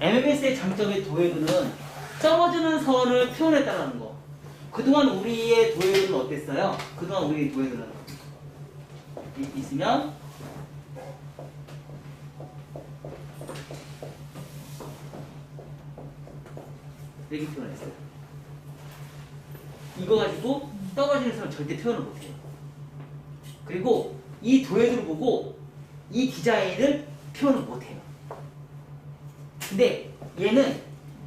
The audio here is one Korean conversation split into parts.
MMS의 장점의 도해도는 떨어지는 선을 표현했다는 거. 그동안 우리의 도해도는 어땠어요? 그동안 우리의 도해도는 이- 있으면 이렇게 표현했어요. 이거 가지고 떨어지는 선을 절대 표현을 못해요. 그리고 이 도해도를 보고 이 디자인을 표현을 못해요. 근데 얘는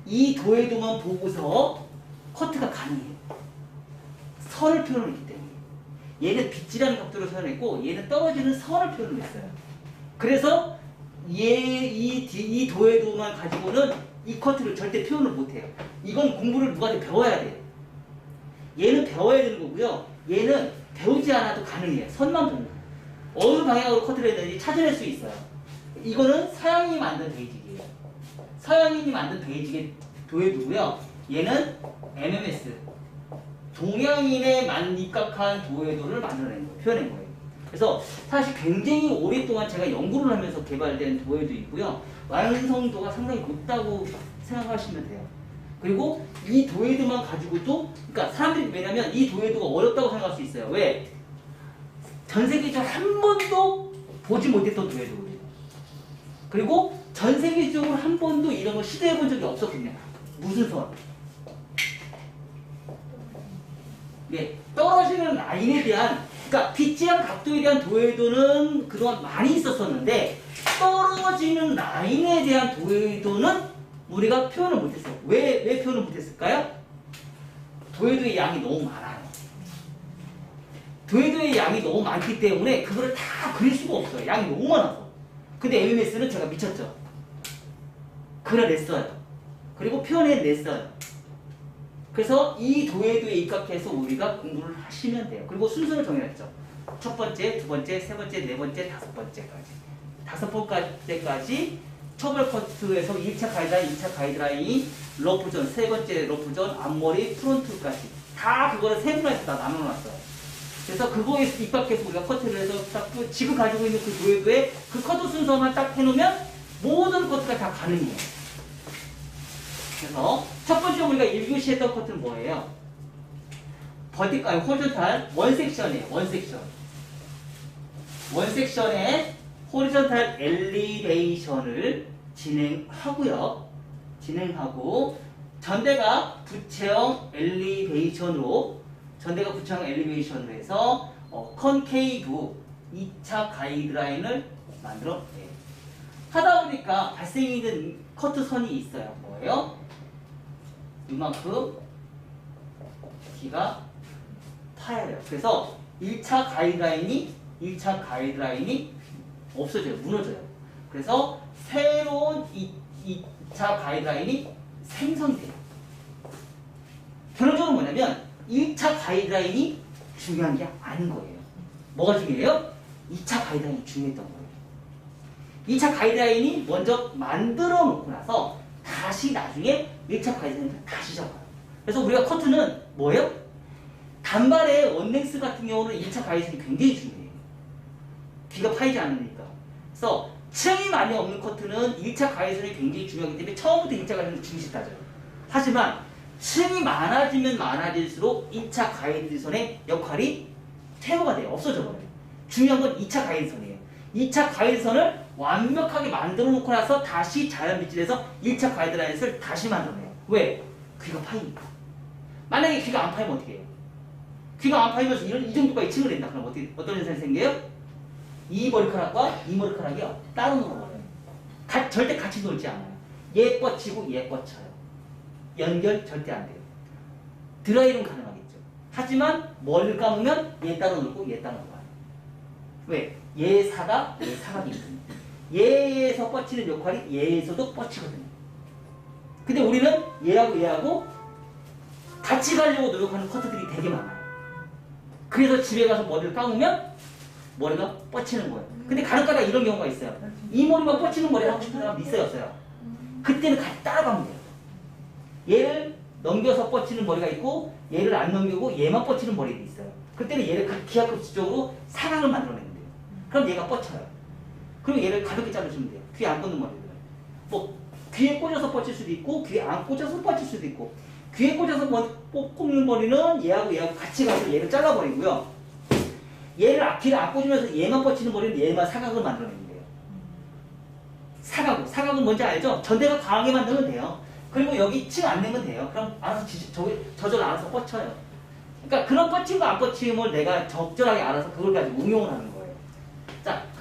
이 도해도만 보고서 커트가 가능해요. 선을 표현했기 때문에. 얘는 빗질하는 각도로 표현했고 얘는 떨어지는 선을 표현을 했어요. 그래서 얘, 이, 도해도만 가지고는 이 커트를 절대 표현을 못해요. 이건 공부를 누구한테 배워야 돼요. 얘는 배워야 되는 거고요. 얘는 배우지 않아도 가능해요. 선만 보면. 어느 방향으로 커트를 했는지 찾아낼 수 있어요. 이거는 서양인이 만든 베이직이에요. 서양인이 만든 베이직의 도해도고요. 얘는 MMS. 동양인의 만 입각한 도해도를 만들어낸 거예요. 표현한 거예요. 그래서 사실 굉장히 오랫동안 제가 연구를 하면서 개발된 도해도이고요. 완성도가 상당히 높다고 생각하시면 돼요. 그리고 이 도해도만 가지고도 그러니까 사람들이 왜냐면 이 도해도가 어렵다고 생각할 수 있어요. 왜? 전 세계적으로 한 번도 보지 못했던 도해도거든요. 그리고 전 세계적으로 한 번도 이런 걸 시도해 본 적이 없었거든요. 무슨 선? 네, 떨어지는 라인에 대한 그러니까 빗질한 각도에 대한 도해도는 그동안 많이 있었었는데 떨어지는 라인에 대한 도해도는 우리가 표현을 못했어요. 왜, 왜 표현을 못했을까요? 도해도의 양이 너무 많아요. 도해도의 양이 너무 많기 때문에 그거를 다 그릴 수가 없어요. 양이 너무 많아서. 근데 MMS는 제가 미쳤죠. 그려냈어요. 그리고 표현해냈어요. 그래서 이 도해도에 입각해서 우리가 공부를 하시면 돼요. 그리고 순서를 정해놨죠. 첫 번째, 두 번째, 세 번째, 네 번째, 다섯 번째까지. 다섯 번째까지 처벌 커트에서 1차 가이드라인, 2차 가이드라인, 러프존, 세 번째 러프존, 앞머리, 프론트까지. 다 그거를 세분화해서 다 나눠놨어요. 그래서 그거에 입각해서 우리가 커트를 해서 딱 그- 지금 가지고 있는 그 도해도에 그 커트 순서만 딱 해놓으면 모든 커트가 다 가능해요. 그래서 첫 번째 우리가 1교시 했던 커트는 뭐예요? 버티, 아니, 호리존탈 원 섹션이에요. 원 섹션. 원 섹션에 호리존탈 엘리베이션을 진행하고요. 진행하고 전대가 부채형 엘리베이션으로 전대가 부채형 엘리베이션으로 해서 어, 컨케이브 2차 가이드라인을 만들어내요. 하다 보니까 발생이 된 커트 선이 있어요. 뭐예요? 이만큼 D가 파야 돼요. 그래서 1차 가이드라인이 1차 가이드라인이 없어져요. 무너져요. 그래서 새로운 2, 2차 가이드라인이 생성이 돼요. 결론적으로 뭐냐면 1차 가이드라인이 중요한 게 아닌 거예요. 뭐가 중요해요? 2차 가이드라인이 중요했던 거예요. 2차 가이드라인이 먼저 만들어 놓고 나서 다시 나중에 1차 가이드라인을 다시 잡아요. 그래서 우리가 커트는 뭐예요? 단발의 원넥스 같은 경우는 1차 가이드라인이 굉장히 중요해요. 귀가 파이지 않으니까. 그래서 층이 많이 없는 커트는 1차 가이드라인이 굉장히 중요하기 때문에 처음부터 1차 가이드라인을 중시 따져요. 하지만 층이 많아지면 많아질수록 1차 가이드선의 역할이 퇴보가 돼요. 없어져 버려요. 중요한 건 2차 가이드선이에요. 2차 가이드선을 완벽하게 만들어 놓고 나서 다시 자연 빗질해서 1차 가이드라인을 다시 만들어내요. 왜? 귀가 파이니까. 만약에 귀가 안 파이면 어떻게 해요? 귀가 안 파이면서 이런 이 정도까지 층을 낸다. 그럼 어떻게 어떤 현상이 생겨요? 이 머리카락과 이 머리카락이요 따로 놀아버려요. 가- 절대 같이 놀지 않아요. 얘 뻗치고 얘 뻗쳐요. 연결 절대 안 돼요. 드라이는 가능하겠죠. 하지만 머리를 감으면 얘 따로 놀고 얘 따로 놀아요. 왜? 얘 사각, 얘 사각이거든요. 얘에서 뻗치는 역할이 얘에서도 뻗치거든요. 근데 우리는 얘하고 얘하고 같이 가려고 노력하는 커트들이 되게 많아요. 그래서 집에 가서 머리를 감으면 머리가 뻗치는 거예요. 근데 가끔가다 이런 경우가 있어요. 이 머리만 뻗치는 머리 하고 싶은 사람 있어요, 없어요? 그때는 같이 따라가면 돼요. 얘를 넘겨서 뻗치는 머리가 있고 얘를 안 넘기고 얘만 뻗치는 머리도 있어요. 그때는 얘를 그 기하급수적으로 사각을 만들어내면 돼요. 그럼 얘가 뻗쳐요. 그리고 얘를 가볍게 자르시면 돼요. 귀안 뻗는 머리를. 뭐 귀에 꽂아서 뻗칠 수도 있고 귀에 안 꽂아서 뻗칠 수도 있고 귀에 꽂아서 꽂는 머리는 얘하고 얘하고 같이 가서 얘를 잘라버리고요. 얘를 앞- 귀를 안 꽂으면서 얘만 뻗치는 머리는 얘만 사각을 만들어내는 거예요. 사각을 사각은 뭔지 알죠? 전대가 강하게 만들면 돼요. 그리고 여기 층 안 내면 돼요. 그럼 알아서 지, 저, 저절로 알아서 뻗쳐요. 그러니까 그런 뻗침과 안 뻗침을 내가 적절하게 알아서 그걸 가지고 응용을 하는 거예요.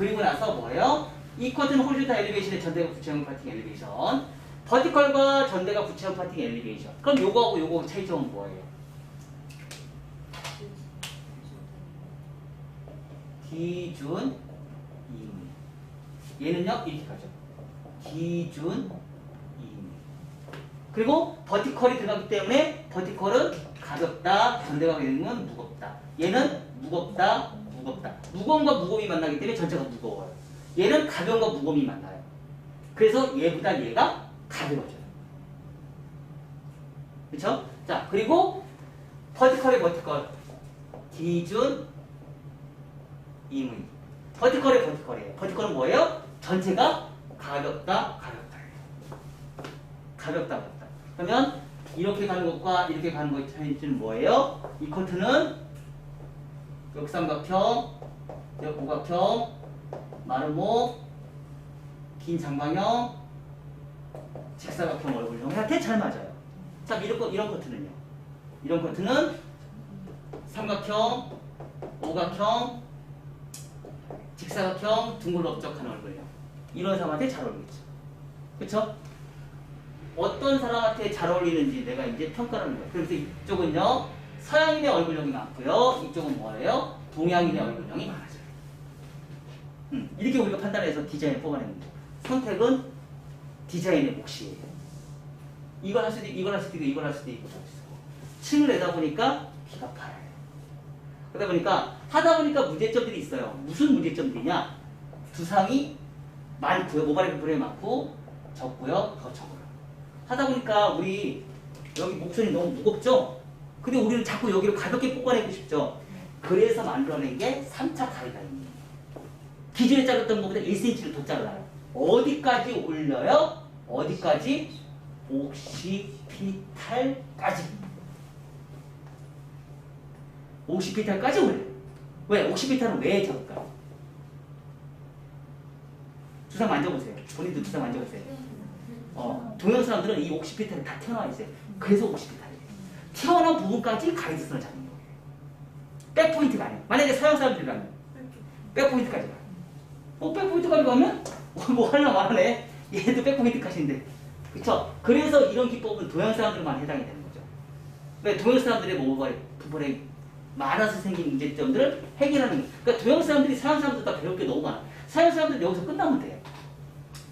자, 그리고 나서 뭐예요? 이 커트는 홀리타 엘리베이션의 전대가 부채형 파팅 엘리베이션. 버티컬과 전대가 부채형 파팅 엘리베이션. 그럼 요거하고 요거 차이점은 뭐예요? 기준 임의. 얘는요 이렇게 가죠. 기준 임의. 그리고 버티컬이 들어가기 때문에 버티컬은 가볍다, 전대가 되면 무겁다. 얘는 무겁다, 무겁다. 무거움과 무거움이 만나기 때문에 전체가 무거워요. 얘는 가벼움과 무거움이 만나요. 그래서 얘보다 얘가 가벼워져요. 그렇죠? 자 그리고 버티컬의 버티컬 기준 임의 버티컬의 버티컬이에요. 버티컬은 뭐예요? 전체가 가볍다, 가볍다. 가볍다, 가볍다. 그러면 이렇게 가는 것과 이렇게 가는 것의 차이는 뭐예요? 이 커트는 역삼각형, 역고각형, 마름목, 긴 장방형, 직사각형 얼굴형한테 잘 맞아요. 자, 이런, 거, 이런 커트는요? 이런 커트는 삼각형, 오각형, 직사각형, 둥글 넓적한 얼굴형. 이런 사람한테 잘 어울리죠. 그쵸? 어떤 사람한테 잘 어울리는지 내가 이제 평가를 하는 거예요. 그래서 이쪽은요, 서양인의 얼굴형이 많고요. 이쪽은 뭐예요? 동양인의 얼굴형이 많아져요. 음, 이렇게 우리가 판단해서 디자인을 뽑아내는 거예요. 선택은 디자인의 몫이에요. 이걸 할 수도 있고, 이걸 할 수도 있고, 이걸 할 수도 있고. 층을 내다 보니까 귀가 파여요. 그러다 보니까 하다 보니까 문제점들이 있어요. 무슨 문제점들이냐? 두상이 많고요. 모발의 부분이 많고 적고요. 더 적어요. 하다 보니까 우리 여기 목선이 너무 무겁죠? 근데 우리는 자꾸 여기를 가볍게 뽑아내고 싶죠? 그래서 만들어낸 게 3차 가이드라인이에요. 기존에 자랐던 것보다 1cm를 더 잘라요. 어디까지 올려요? 어디까지? 옥시피탈까지. 옥시피탈까지 올려요. 왜? 옥시피탈은 왜 적을까요? 두상 만져보세요. 본인도 두상 만져보세요. 어, 동양 사람들은 이 옥시피탈을 다 튀어나와 있어요. 그래서 옥시피탈이에요. 튀어나온 부분까지 가이드선을 잡는 거예요. 백포인트가 아니에요. 만약에 서양 사람들이라면 백포인트까지 가요. 어, 백포인트까지 가면 어, 뭐 하려고 하네. 얘도 백포인트까지인데. 그쵸? 그래서 이런 기법은 동양 사람들만 해당이 되는 거죠. 왜 동양 사람들의 모발의 부분에 많아서 생긴 문제점들을 해결하는 거예요. 그러니까 동양 사람들이 서양 사람들 다 배울 게 너무 많아. 서양 사람들은 여기서 끝나면 돼요.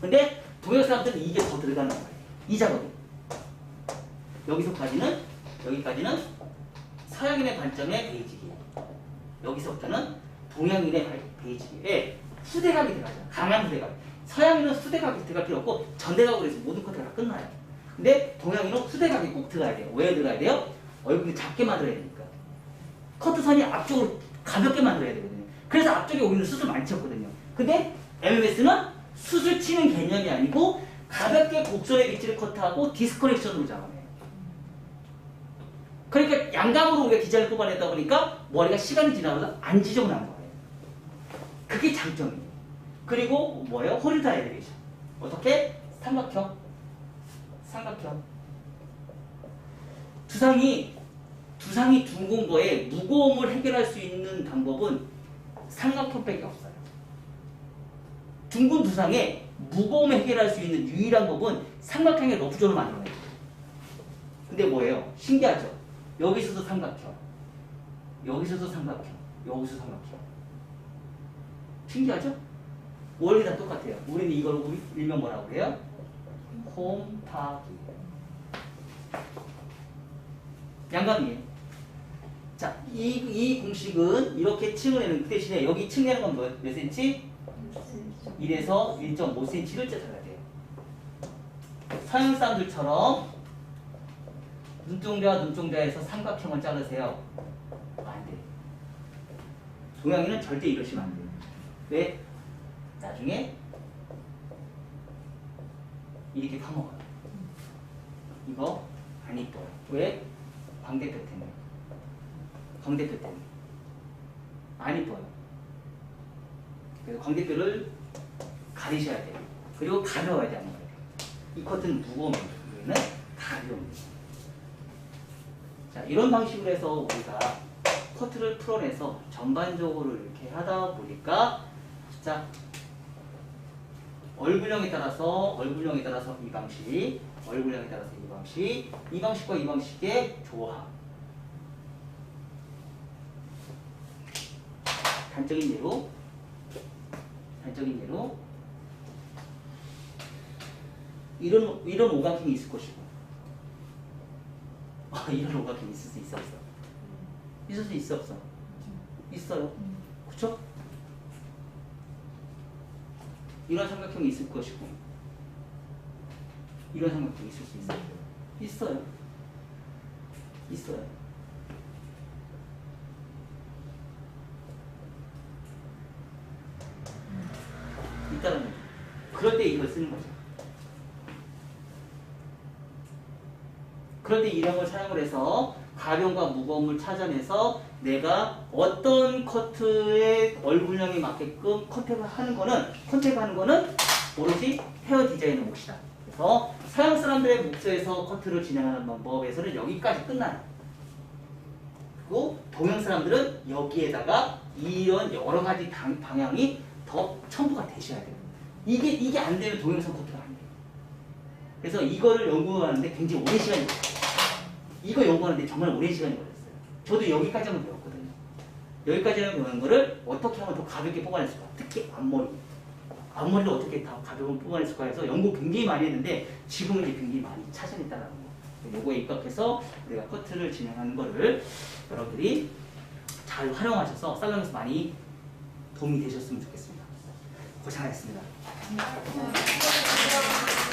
근데 동양 사람들은 이게 더 들어가는 거예요. 이 작업이. 여기서까지는 여기까지는 서양인의 관점의 베이직이에요. 여기서부터는 동양인의 바- 베이직에 후대각이 들어가죠. 강한 후대각. 서양인은 후대각이 들어갈 필요 없고 전대각으로 해서 모든 커트가 다 끝나요. 근데 동양인은 후대각이 꼭 들어가야 돼요. 왜 들어가야 돼요? 얼굴이 작게 만들어야 되니까. 커트선이 앞쪽으로 가볍게 만들어야 되거든요. 그래서 앞쪽에 우리는 수술 많이 쳤거든요. 근데 MMS는 수술 치는 개념이 아니고 가볍게 곡선의 위치를 커트하고 디스커넥션으로 잡아내요. 그러니까 양감으로 우리가 디자인을 뽑아내다 보니까 머리가 시간이 지나면서 안 지저분한 거예요. 그게 장점이에요. 그리고 뭐예요? 호리타 엘리베이션. 어떻게? 삼각형. 삼각형. 두상이 두상이 둥근 거에 무거움을 해결할 수 있는 방법은 삼각형밖에 없어요. 둥근 두상에 무거움을 해결할 수 있는 유일한 법은 삼각형의 러프존을 만들어내요. 근데 뭐예요? 신기하죠? 여기서도 삼각형, 여기서도 삼각형, 여기서 삼각형. 신기하죠? 원리 다 똑같아요. 우리는 이걸 우리 일명 뭐라고 그래요? 홈파기. 양감이에요. 자, 이, 이 공식은 이렇게 층을 내는 그 대신에 여기 층 내는 건 몇, 몇 센치? 1에서 1.5cm를 잘라야 돼요. 서양 사람들처럼 눈동자와 눈동자에서 삼각형을 자르세요. 안 돼요. 동양인은 절대 이러시면 안 돼요. 왜? 나중에 이렇게 파먹어요. 이거 안 이뻐요. 왜? 광대뼈 때문에. 광대뼈 때문에. 안 이뻐요. 그래서 광대뼈를 가리셔야 돼요. 그리고 가벼워야 돼요. 아무래도. 이 커트는 무거우면 얘는 가벼웁니다. 자, 이런 방식으로 해서 우리가 커트를 풀어내서 전반적으로 이렇게 하다 보니까 자, 얼굴형에 따라서 얼굴형에 따라서 이 방식, 얼굴형에 따라서 이 방식, 이 방식과 이 방식의 조합. 단적인 예로, 단적인 예로 이런 이런 오각형이 있을 것이고, 아, 이런 오각형이 있을 수 있어 없어? 있을 수 있어 없어? 있어요. 그쵸? 이런 삼각형이 있을 것이고 이런 삼각형이 있을 수 있어요. 있어요. 있어요. 있다는 거죠. 그럴 때 이걸 쓰는 거죠. 때 이런 걸 사용을 해서 가벼움과 무거움을 찾아내서 내가 어떤 커트의 얼굴형에 맞게끔 컨택을 하는 거는 컨택하는 거는 오로지 헤어 디자이너 몫이다. 그래서 서양 사람들의 목소에서 커트를 진행하는 방법에서는 여기까지 끝나요. 그리고 동양 사람들은 여기에다가 이런 여러 가지 당- 방향이 더 첨부가 되셔야 돼요. 이게 이게 안 되면 동영상 커트가 안 돼요. 그래서 이거를 연구하는데 굉장히 오랜 시간이 걸려요. 이거 연구하는데 정말 오랜 시간이 걸렸어요. 저도 여기까지만 배웠거든요. 여기까지만 배운 거를 어떻게 하면 더 가볍게 뽑아낼 수가 특히 앞머리. 앞머리를 어떻게 다 가볍게 뽑아낼 수가 해서 연구 굉장히 많이 했는데 지금은 이제 굉장히 많이 차진했다는 거. 요거에 입각해서 우리가 커트를 진행하는 거를 여러분들이 잘 활용하셔서 살롱에서 많이 도움이 되셨으면 좋겠습니다. 고생하셨습니다. 네.